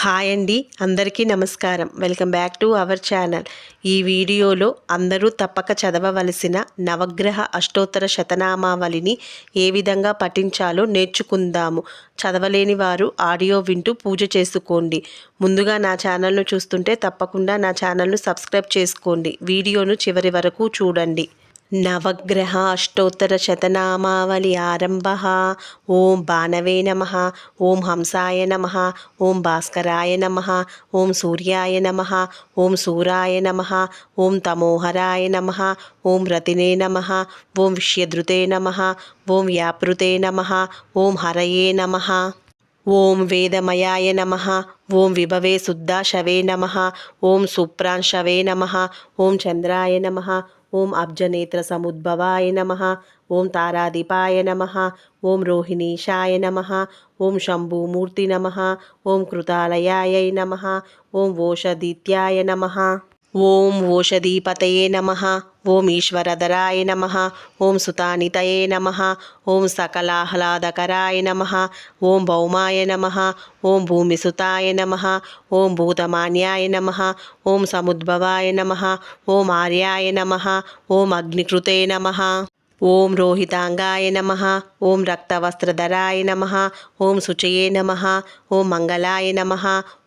Hi అండి అందరికీ నమస్కారం. Welcome back to our channel. ఈ వీడియోలో అందరూ తప్పక చదవవలసిన నవగ్రహ అష్టోత్తర శతనామావళిని ఏ విధంగా పఠించాలో నేర్చుకుందాము. చదవలేని వారు ఆడియో వింటూ పూజ చేసుకోండి. ముందుగా నా ఛానల్ను చూస్తుంటే తప్పకుండా నా ఛానల్ను సబ్స్క్రైబ్ చేసుకోండి. వీడియోను చివరి వరకు చూడండి. నవగ్రహ అష్టోత్తర శతనామావళి ఆరంభ ఓం బాణవే నమ ఓం హంసాయ నమ ఓం భాస్కరాయ నమ ఓం సూర్యాయ నమ ఓం సూరాయ నమ ఓం తమోహరాయ నమ ఓం రతినే నమ ఓం విష్యధృతే నమ ఓం వ్యాపృతే నమ ఓం హరయే నమ ఓం వేదమయాయ నమ ఓం విభవే శుద్ధాశవే నమ ఓం సుప్రాంశవే నమ ఓం చంద్రాయ నమ ఓం అబ్జనేత్ర సముద్భవాయ నమ ఓం తారాదీపాయ నమ ఓం రోహిణీశాయ నమ ఓం శంభూమూర్తి నమ ఓం కృతాలయాయ నమ ఓం ఓషదిత్యాయ నమ ఓం ఓషధీపతయే నమ ఓం ఈశ్వరధరాయ నమ ఓం సుతానితయే నమ ఓం సకలాహ్లాదకరాయ నమ ఓం భౌమాయ నమ ఓం భూమిసుతాయ నమ ఓం భూతమాన్యాయ నమ ఓం సముద్భవాయ నమ ఓం ఆర్యాయ నమ ఓం అగ్నికృతే నమ. ఓం రోహితాంగాయ నమ ఓం రక్తవస్త్రధరాయ నమ ఓం శుచయే నమ ఓం మంగళాయ నమ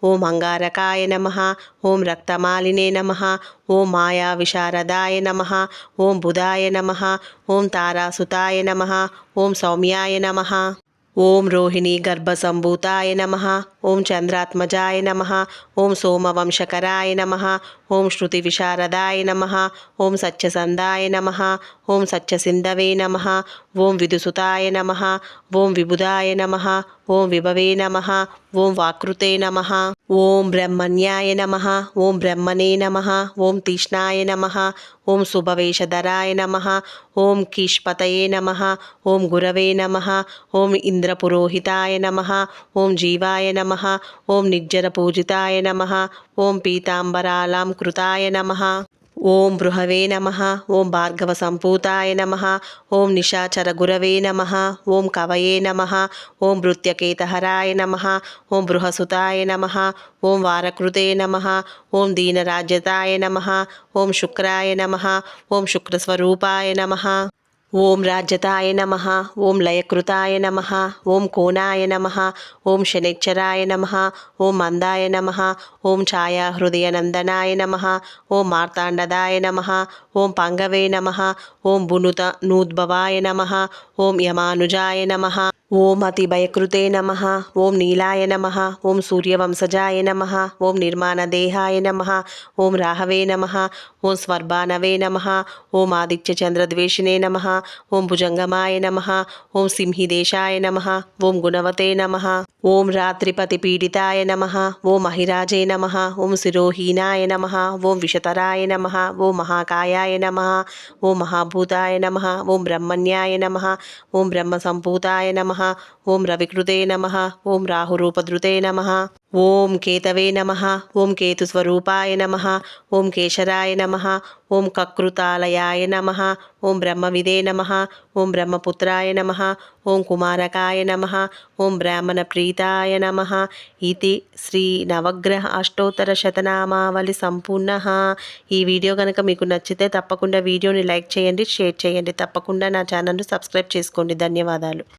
ఓం అంగారకాయ నమ ఓం రక్తమాలినే నమ ఓం మాయా విశారదాయ నమ ఓం బుధాయ నమ ఓం తారాసుతాయ నమ ఓం సౌమ్యాయ నమ ఓం రోహిణీ గర్భసంభూతాయ నమ ఓం చంద్రాత్మజాయ నమ ఓం సోమవంశకరాయ నమ ఓం శృతి విశారదాయ నమ ఓం సత్యసందాయ నమ ఓం సత్యసింధవే నమ ఓం విదుసుతాయ నమ ఓం విబుధాయ నమ ఓం విభవే నమ ఓం వాకృతే నమ ఓం బ్రహ్మణ్యాయ నమ ఓం బ్రహ్మణే నమ ఓం తీష్ణాయ నమ ఓం శుభవేషధరాయ నమ ఓం కీష్పతయే నమ ఓం గురవే నమ ఓం ఇంద్రపురోహితాయ నమ ఓం జీవాయ నమ ఓం నిజ్జర పూజితాయ నమ ఓం పీతాంబరాలంకృతాయ నమ ఓం బృహవే నమ ఓం భార్గవ సంపూతాయ నమ ఓం నిషాచర గురవే నమ ఓం కవయే నమ ఓం భృత్యకేతహరాయ నమ ఓం బృహసుతాయ నమ ఓం వారకృతే నమ ఓం దీనరాజ్యతాయ నమ ఓం శుక్రాయ నమ ఓం శుక్రస్వరూపాయ నమ. ఓం రాజ్యతాయ నమ ఓం లయకృతాయ నమ ఓం కోనాయ నమ ఓం శనిచ్చరాయ నమ ఓం మందాయ నమ ఓం ఛాయాహృదయనందనాయ నమ ఓం మార్తాండదాయ నమ ఓం పంగవే నమ ఓం బునుత నూద్భవాయ నమ ఓం యమానుజాయ నమ ఓం అతిభయకృతే నమ ఓం నీలాయ నమ ఓం సూర్యవంశజాయ నమ ఓం నిర్మాణదేహాయ నమ ఓం రాహవే నమ ఓం స్వర్భానవే నమ ఓం ఆదిత్యచంద్రద్వేషిణే నమ ఓం భుజంగమాయ నమ ఓం సింహిదేశాయ నమ ఓం గుణవతే నమ ఓం రాత్రిపతిపీడితాయ నమ ఓం మహిరాజే నమ ఓం శిరోహీనాయ నమ ఓం విషతరాయ నమ ఓం మహాకాయాయ నమ ఓం మహాభూతాయ నమ ఓం బ్రహ్మణ్యాయ నమ ఓం బ్రహ్మసంభూతాయ నమ ఓం రవికృతే నమ ఓం రాహురూపధృతే నమ ఓం కేతవే నమ ఓం కేతుస్వరూపాయ నమ ఓం కేశరాయ నమ ఓం కకృతాలయాయ నమ ఓం బ్రహ్మవిదే నమ ఓం బ్రహ్మపుత్రాయ నమ ఓం కుమారకాయ నమ ఓం బ్రాహ్మణప్రీతాయ నమ ఇది శ్రీ నవగ్రహ అష్టోత్తర శతనామావళి సంపూర్ణ. ఈ వీడియో కనుక మీకు నచ్చితే తప్పకుండా వీడియోని లైక్ చేయండి షేర్ చేయండి తప్పకుండా నా ఛానల్ను సబ్స్క్రైబ్ చేసుకోండి. ధన్యవాదాలు.